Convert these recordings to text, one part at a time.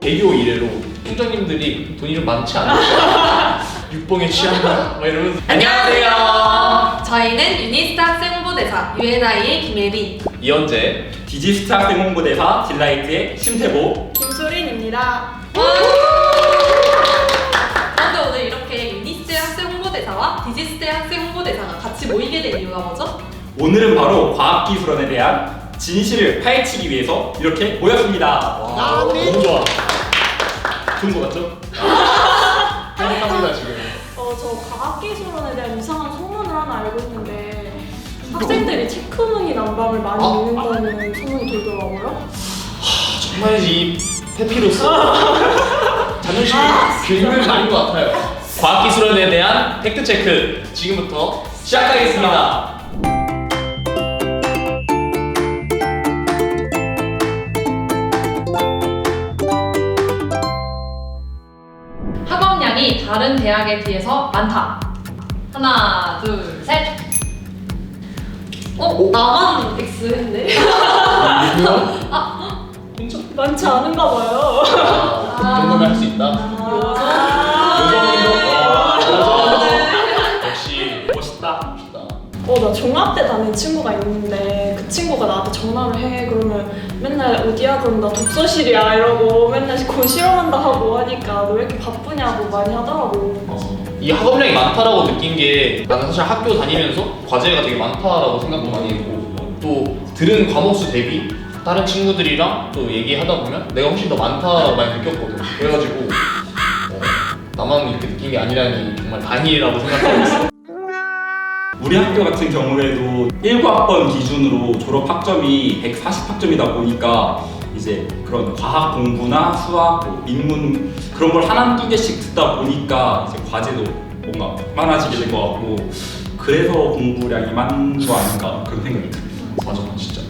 개교 이래로 총장님들이 돈이 좀 많지 않을까? 육봉에 취한다? 막 이러면서 안녕하세요. 저희는 유니스타 학생 홍보대사 UNI의 김예린. 이현재 디지스트 학생 홍보대사 딜라이트의 심태보 김소린입니다. 그런데 오늘 이렇게 유니스트 학생 홍보대사와 디지스트 학생 홍보대사가 같이 모이게 된 이유가 뭐죠? 오늘은 바로 과학기술원에 대한 진실을 파헤치기 위해서 이렇게 모였습니다 와 너무 좋아. 좋은 거 같죠? 행복합니다 지금. 어, 저 과학기술원에 대한 이상한 소문을 하나 알고 있는데 학생들이 체크무늬 난방을 많이 아? 입는다는 소문이 돌더라고요. 정말이지 이 페피로스 자존심이 굉장히 많은 것 같아요. 과학기술원에 대한 팩트 체크 지금부터 시작하겠습니다. 다른 대학에 비해서 많다. 하나, 둘, 셋. 어? 나만 X 했네. 혼자? 많지 않은가 봐요. 아, 이 정도면 할수 있다. 역시 멋있다 멋있다. 어, 나 종합대 다니는 친구가 있는데 그 친구가 나한테 전화를 해. 그러면 맨날 어디야? 그럼 나 독서실이야. 이러고 맨날 곧 실험한다 하고 하니까 너 왜 이렇게 바쁘냐고 많이 하더라고. 어, 이 학업량이 많다라고 느낀 게 나는 사실 학교 다니면서 과제가 되게 많다라고 생각도 많이 했고 또 들은 과목 수 대비 다른 친구들이랑 또 얘기하다 보면 내가 훨씬 더 많다고 많이 느꼈거든. 그래가지고 어, 나만 이렇게 느낀 게 아니라니 정말 다행이라고 생각하고 있어. 우리 학교 같은 경우에도 19학번 기준으로 졸업 학점이 140학점이다 보니까 이제 그런 과학 공부나 수학, 뭐 인문 그런 걸 하나 두 개씩 듣다 보니까 이제 과제도 뭔가 많아지게 된 것 같고 그래서 공부량이 많은 거 아닌가 그런 생각이 듭니다. 맞아, 진짜.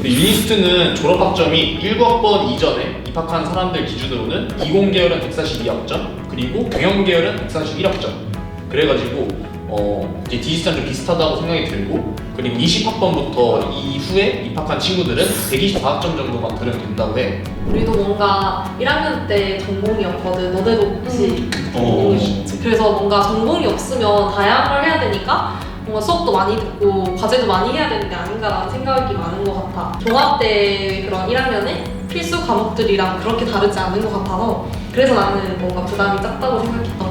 우리 유니스트는 졸업 학점이 19학번 이전에 입학한 사람들 기준으로는 이공 계열은 142학점, 그리고 경영 계열은 141학점. 그래가지고 어 이제 디지스탄 좀 비슷하다고 생각이 들고 그리고 20학번부터 이후에 입학한 친구들은 124학점 정도만 들으면 된다고 해. 우리도 뭔가 1학년 때 전공이었거든. 너네도 혹시 어. 전공이었지? 그래서 뭔가 전공이 없으면 다양을 해야 되니까 뭔가 수업도 많이 듣고 과제도 많이 해야 되는 게 아닌가라는 생각이 많은 것 같아. 종합대 그런 1학년에 필수 과목들이랑 그렇게 다르지 않은 것 같아서 그래서 나는 뭔가 부담이 작다고 생각했던.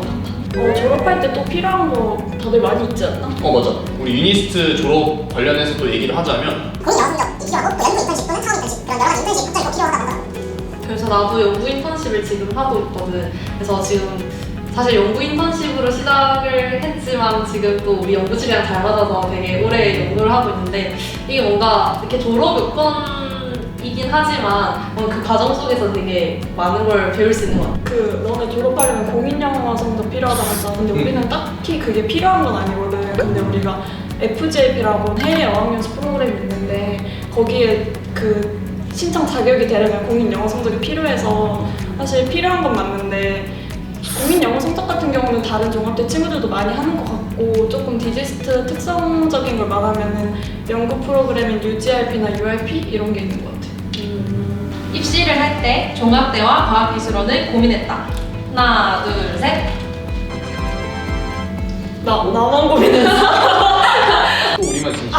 어, 졸업할 때 또 필요한 거 다들 많이 있지 않나? 어 맞아. 우리 유니스트 졸업 관련해서 또 얘기를 하자면 본인 성적 필요하고 또 연구 인턴십 또는 차원 인턴십 그런 여러 가지 인턴십 갑자기 더 필요하다고 하더라고요. 그래서 나도 연구 인턴십을 지금 하고 있거든. 그래서 지금 사실 연구 인턴십으로 시작을 했지만 지금 또 우리 연구실이랑 잘 맞아서 되게 오래 연구를 하고 있는데 이게 뭔가 이렇게 졸업 요건 이긴 하지만 뭔가 그 과정 속에서 되게 많은 걸 배울 수 있는 것 같아. 그 너네 졸업하려면 공인 영어 성적 필요하다고 했잖아. 근데 음. 우리는 딱히 그게 필요한 건 아니거든. 근데 우리가 FJP라고 해외 어학연수 프로그램이 있는데 거기에 그 신청 자격이 되려면 공인 영어 성적이 필요해서 사실 필요한 건 맞는데 공인 영어 성적 같은 경우는 다른 종합대 친구들도 많이 하는 것 같고 조금 디지스트 특성적인 걸 말하면은 연구 프로그램인 UGRP나 URP 이런 게 있는 것 같아. 입시를 할 때 종합대와 과학기술원을 고민했다. 하나, 둘, 셋. 나 나만 고민했어. 또 우리만 진심.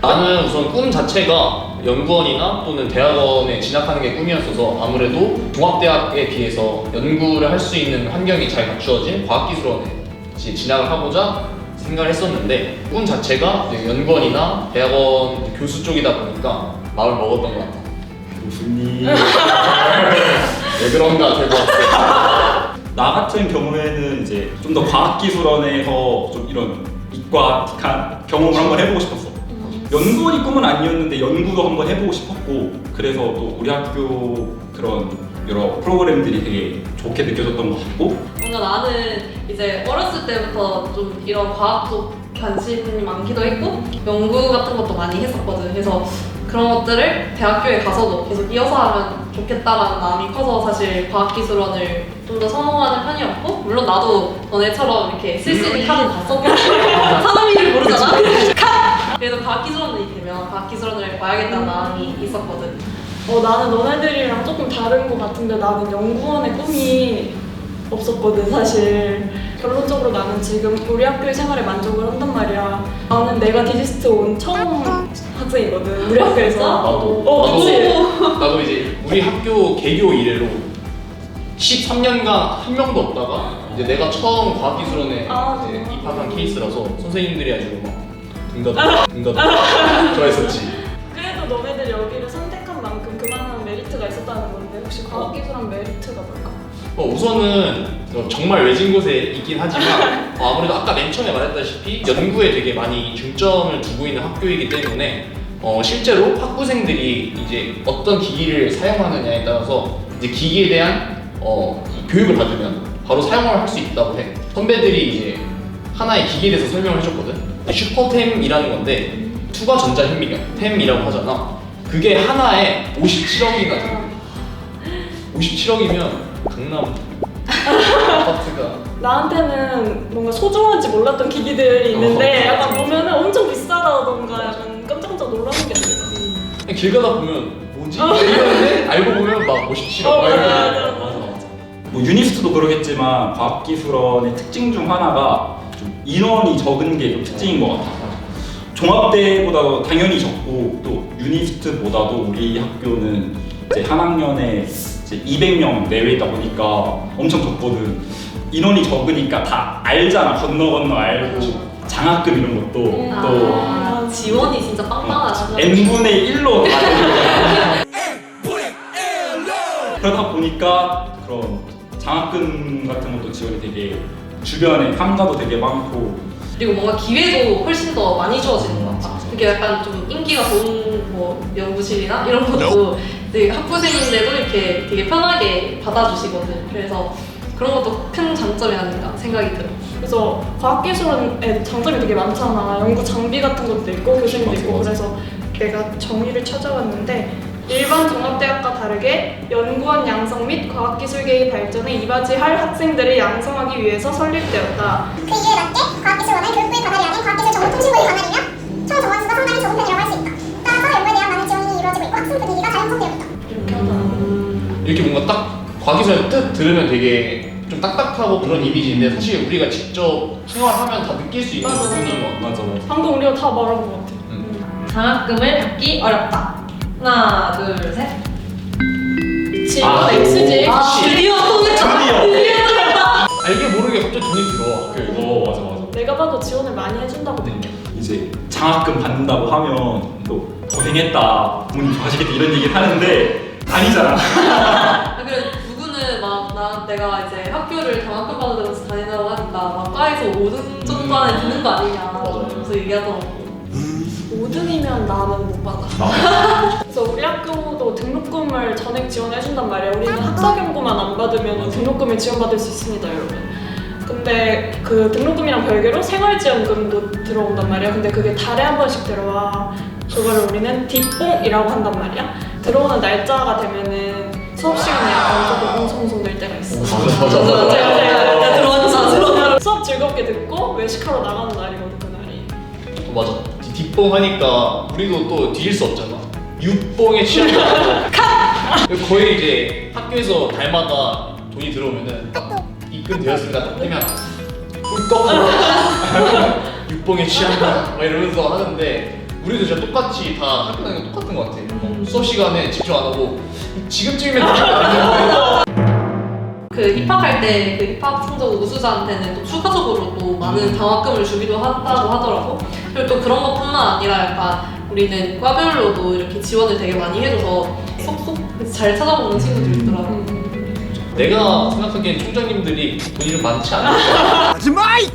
나는 우선 꿈 자체가 연구원이나 또는 대학원에 진학하는 게 꿈이었어서 아무래도 종합대학에 비해서 연구를 할 수 있는 환경이 잘 갖추어진 과학기술원에 진학을 하고자 생각을 했었는데 꿈 자체가 이제 연구원이나 대학원 교수 쪽이다 보니까 마음을 먹었던 것 같아. 교수님 왜 그런가 같아. 나 같은 경우에는 이제 좀 더 과학기술원에서 좀 이런 이과틱한 경험을 한번 해보고 싶었어. 연구원이 꿈은 아니었는데 연구도 한번 해보고 싶었고 그래서 또 우리 학교 그런 여러 프로그램들이 되게 좋게 느껴졌던 것 같고 뭔가 나는 이제 어렸을 때부터 좀 이런 과학 쪽 관심이 많기도 했고 연구 같은 것도 많이 했었거든. 그래서 그런 것들을 대학교에 가서도 계속 이어서 하면 좋겠다라는 마음이 커서 사실 과학기술원을 좀 더 선호하는 편이었고 물론 나도 너네처럼 이렇게 쓸쓸히 하는 봤었는데 사람 이름 모르잖아. 컷! 그래서 과학기술원이 되면 과학기술원을 와야겠다는 마음이 있었거든. 어 나는 너네들이랑 조금 다른 것 같은데 나는 연구원의 꿈이 없었거든 사실 결론적으로 나는 지금 우리 학교의 생활에 만족을 한단 말이야 나는 내가 디지스트 온 처음 학생이거든 우리 학교에서 나도 어 나도 그치? 나도 이제 우리 학교 개교 이래로 13년간 한 명도 없다가 이제 내가 처음 과학기술원에 아, 이제 정말? 입학한 케이스라서 선생님들이 아주 막 등가도 등가도 좋아했었지. 그래도 너네들 여기를 선택한 만큼 그만한 메리트가 있었다는 건데 혹시 과학기술한 메리트가 뭘까? 어, 우선은 어, 정말 외진 곳에 있긴 하지만 어, 아무래도 아까 맨 처음에 말했다시피 연구에 되게 많이 중점을 두고 있는 학교이기 때문에 어, 실제로 학부생들이 이제 어떤 기기를 사용하느냐에 따라서 이제 기기에 대한 어, 이 교육을 받으면 바로 사용을 할 수 있다고 해. 선배들이 이제 하나의 기기에 대해서 설명을 해줬거든. 슈퍼템이라는 건데 투가 전자 현미경 템이라고 하잖아. 그게 하나에 57억이나 돼. 57억이면 강남 아파트가 나한테는 뭔가 소중한지 몰랐던 기기들이 있는데 어. 약간 보면은 엄청 비싸다던가 약간 깜짝깜짝 놀라는 게 있어 그냥 길 가다 보면 뭐지? 이러는데 알고 보면 막 57억 어, 맞아, 맞아, 맞아. 뭐 유니스트도 그러겠지만 과학기술원의 특징 중 하나가 좀 인원이 적은 게 좀 특징인 것 같아요. 종합대보다 당연히 적고 또 유니스트보다도 우리 학교는 이제 한 학년에 이제 200명 내외다 보니까 엄청 적거든. 인원이 적으니까 다 알잖아 건너 건너 알고 장학금 이런 것도 또 아, 지원이 진짜 빵빵하다. n분의 1로 다 되는 거야. 그러다 보니까 그런 장학금 같은 것도 지원이 되게 주변에 상가도 되게 많고 그리고 뭔가 기회도 훨씬 더 많이 주어지는 것 같아. 그게 약간 좀 인기가 좋은 뭐 연구실이나 이런 것도 되게 학부생인데도 이렇게 되게 편하게 받아주시거든. 그래서 그런 것도 큰 장점이 아닌가 생각이 들어. 그래서 과학기술원에 장점이 되게 많잖아 연구 장비 같은 것도 있고 맞아, 있고 맞아. 그래서 내가 정의를 찾아왔는데 일반 종합대학과 다르게 연구원 양성 및 과학기술계의 발전에 이바지할 학생들을 양성하기 위해서 설립되었다 그 이유에 맞게 과학기술원은 교육부의 관할이 아닌 과학기술 정보통신부의 관할이며 총 정원수가 상당히 적은 편이라고 할 수 있다. 잘 형성되어 있다. 이렇게 뭔가 딱 과기술 뜻 들으면 되게 좀 딱딱하고 그런 이미지인데 사실 우리가 직접 생활하면 다 느낄 수 있는 맞아. 부분인 것 같아. 맞아 맞아. 방금 우리가 다 말한 것 같아 음. 장학금을 받기 어렵다. 하나, 둘, 셋. 지금 아, X지 아, 드디어 통했다. 드디어. 드디어 통했다. 알게 모르게 갑자기 돈이 들어와. 학교에. 어 맞아 맞아. 내가 봐도 지원을 많이 해준다고 느껴 이제 장학금 받는다고 하면 또 고생했다 부모님 좋아하시겠다 이런 얘기를 하는데 아니잖아. 아, 그래 누구는 막 나 내가 이제 학교를 장학금 받으면서 다니라고 하니까 막 과에서 5등 정도 안에 드는 거 아니냐 맞아요. 그러면서 얘기하더라고. 5등이면 나는 못 받아 나 그래서 우리 학교도 등록금을 전액 지원해준단 말이야. 우리는 학사 경고만 안 받으면 등록금을 지원받을 수 있습니다, 여러분. 근데 그 등록금이랑 별개로 생활지원금도 들어온단 말이야. 근데 그게 달에 한 번씩 들어와. 그거를 우리는 뒷봉이라고 한단 말이야. 들어오는 날짜가 되면은 수업 시간에 약간 조금 엉성엉성 될 때가 있어. 맞아, 맞아, 맞아, 맞아. 맞아. 야, 들어왔어, 들어왔어. 수업 즐겁게 듣고 외식하러 나가는 날이거든, 그날이. 어, 맞아. 뒷- 뒷봉 하니까 우리도 또 뒤질 수 없잖아. 육봉에 취한 거 같고. 거의 이제 학교에서 달마다 돈이 들어오면은 딱 입금되었습니다. 딱 되면 꿀꺽 육봉에 취한다. 막 이러면서 하는데 우리도 진짜 똑같이 다 학교 다니는 거 똑같은 것 같아. 어, 수업 시간에 집중 안 하고 지금쯤이면 그 입학할 때 그 입학 성적 우수자한테는 또 추가적으로 또 많은 장학금을 주기도 한다고 하더라고. 그리고 또 그런 것뿐만 아니라 약간 우리는 과별로도 이렇게 지원을 되게 많이 해줘서 쏙쏙 잘 찾아오는 친구들이 있더라고. 내가 생각하기엔 총장님들이 돈이 좀 많지 않을까.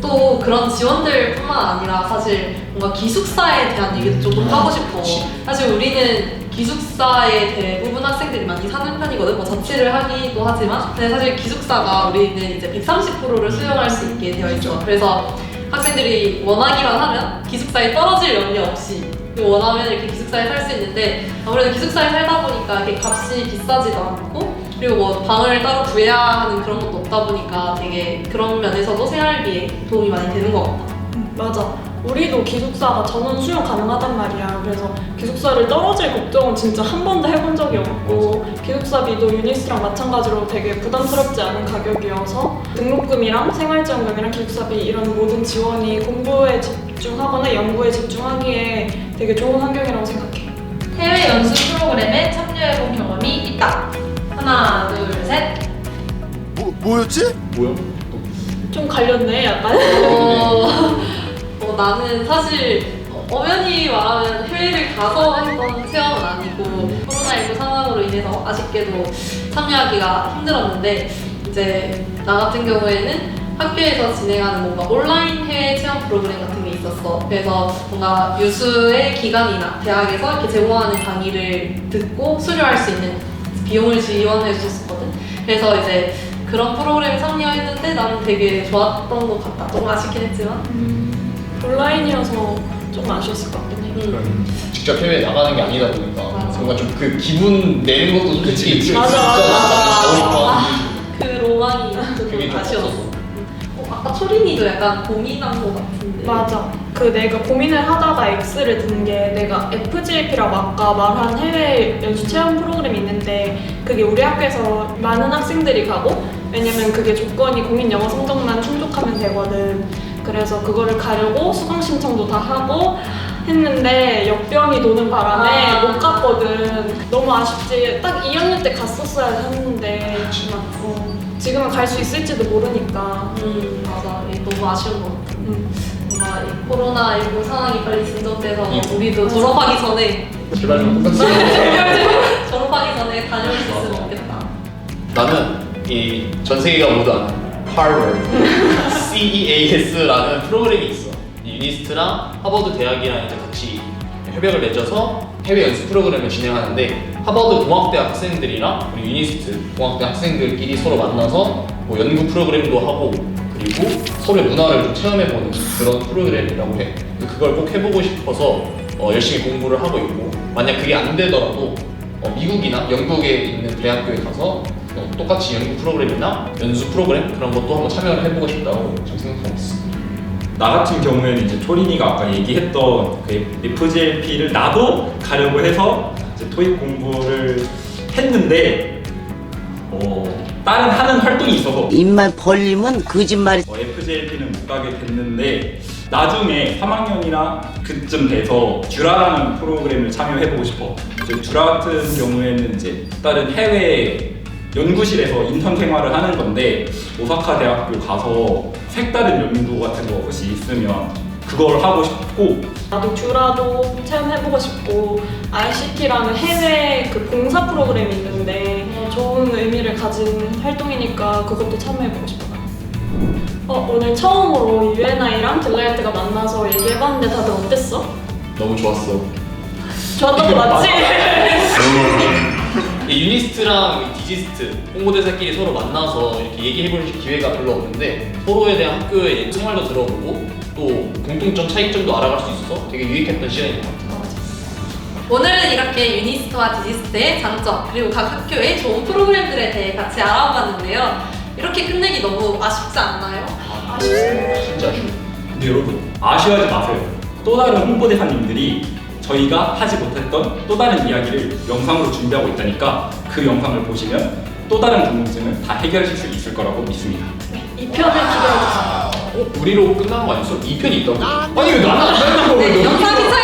또 그런 지원들뿐만 아니라 사실 뭔가 기숙사에 대한 얘기도 조금 하고 싶어. 사실 우리는 기숙사에 대부분 학생들이 많이 사는 편이거든. 뭐 자취를 하기도 하지만, 근데 사실 기숙사가 우리는 이제 130%를 수용할 수 있게 되어 있죠. 그래서 학생들이 원하기만 하면 기숙사에 떨어질 염려 없이 원하면 이렇게 기숙사에 살 수 있는데 아무래도 기숙사에 살다 보니까 이렇게 값이 비싸지도 않고 그리고 뭐 방을 따로 구해야 하는 그런 것도 없다 보니까 되게 그런 면에서도 생활비에 도움이 많이 되는 것 같아. 맞아. 우리도 기숙사가 전원 수용 가능하단 말이야. 그래서 기숙사를 떨어질 걱정은 진짜 한 번도 해본 적이 없고 기숙사비도 유니스랑 마찬가지로 되게 부담스럽지 않은 가격이어서 등록금이랑 생활지원금이랑 기숙사비 이런 모든 지원이 공부에 집중하거나 연구에 집중하기에 되게 좋은 환경이라고 생각해. 해외 연수 프로그램에 참여해본 경험이 있다. 하나, 둘, 셋. 뭐, 뭐였지? 뭐야? 좀 갈렸네, 약간. 어, 어, 나는 사실 어, 엄연히 말하면 해외를 가서 했던 체험은 아니고 코로나19 상황으로 인해서 아쉽게도 참여하기가 힘들었는데 이제 나 같은 경우에는 학교에서 진행하는 뭔가 온라인 해외 체험 프로그램 같은 게 있었어. 그래서 뭔가 유수의 기관이나 대학에서 이렇게 제공하는 강의를 듣고 수료할 수 있는 비용을 지원해 줬었거든. 그래서 이제 그런 프로그램에 참여했는데 나는 되게 좋았던 것 같다. 조금 아쉽긴 했지만. 온라인이어서 좀 아쉬웠을 것 같긴 해. 음. 직접 해외 나가는 게 아니다 보니까 맞아. 뭔가 좀 그 기분 내는 것도 솔직히 그치. 맞아, 진짜 맞아. 어렵다. 그 로망이 그게 좀좀 아쉬웠어. 어, 아까 초린이도 약간 고민한 것 같은데. 맞아. 그 내가 고민을 하다가 X를 든 게 내가 FGLP라고 아까 말한 해외 연수 체험 프로그램이 있는데 그게 우리 학교에서 많은 학생들이 가고 왜냐면 그게 조건이 공인 영어 성적만 충족하면 되거든. 그래서 그거를 가려고 수강 신청도 다 하고 했는데 역병이 도는 바람에 아. 못 갔거든. 너무 아쉽지. 딱 2학년 때 갔었어야 했는데 어, 지금은 갈 수 있을지도 모르니까. 음 맞아. 너무 아쉬운 것 같아. 음. 뭔가 이 코로나19 상황이 빨리 진정돼서 음. 우리도 졸업하기 전에 제발 좀 똑같이. 졸업하기 전에 다녀올 수 있으면 좋겠다. 나는 이 전 세계가 모두 아는 Harvard CEAS라는 프로그램이 있어. 이 유니스트랑 하버드 대학이랑 이제 같이 협약을 맺어서 해외 연수 프로그램을 진행하는데 하버드 공학대 학생들이랑 우리 유니스트 공학대 학생들끼리 서로 만나서 뭐 연구 프로그램도 하고 그리고 서로의 문화를 좀 체험해보는 그런 프로그램이라고 해. 그걸 꼭 해보고 싶어서 어, 열심히 공부를 하고 있고 만약 그게 안 되더라도 어, 미국이나 영국에 있는 대학교에 가서 어, 똑같이 연구 프로그램이나 연수 프로그램 그런 것도 한번 참여를 해보고 싶다고 지금 생각하고 있어. 나 같은 경우에는 이제 초린이가 아까 얘기했던 그 FGLP를 나도 가려고 해서 이제 토익 공부를 했는데 어, 다른 하는 활동이 있어서 입만 벌리면 거짓말이 어, FGLP는 못 가게 됐는데 나중에 3학년이나 그쯤 돼서 듀라라는 프로그램을 참여해보고 싶어. 이제 듀라 같은 경우에는 이제 다른 해외 연구실에서 인턴 생활을 하는 건데 오사카 대학교 가서 색다른 연구 같은 거 혹시 있으면 그걸 하고 싶고 나도 듀라도 체험해보고 싶고 RCT라는 해외 그 봉사 프로그램이 있는데 어, 좋은 의미를 가진 활동이니까 그것도 참여해보고 싶어. 어, 오늘 처음으로 UNI랑 딜라이트가 만나서 얘기해봤는데 다들 어땠어? 너무 좋았어. 좋았던 거 맞지? 이 디지스트 홍보대사끼리 서로 만나서 이렇게 얘기해볼 기회가 별로 없는데 서로에 대한 학교의 생활도 들어보고 또 공통점 차이점도 알아갈 수 있어서 되게 유익했던 시간인 것 같아. 오늘은 이렇게 유니스트와 디지스트의 장점 그리고 각 학교의 좋은 프로그램들에 대해 같이 알아봤는데요. 이렇게 끝내기 너무 아쉽지 않나요? 아쉽습니다. 진짜 아쉬워. 근데 여러분 아쉬워하지 마세요. 또 다른 홍보대사님들이 저희가 하지 못했던 또 다른 이야기를 영상으로 준비하고 있다니까 그 영상을 보시면 또 다른 궁금증을 다 해결하실 수 있을 거라고 믿습니다. 이 편을 기대해주세요. 어? 우리로 끝난 거 아니었어? 2편이 있다고? 아니 왜 나는 안 했다고 네, 영상 기차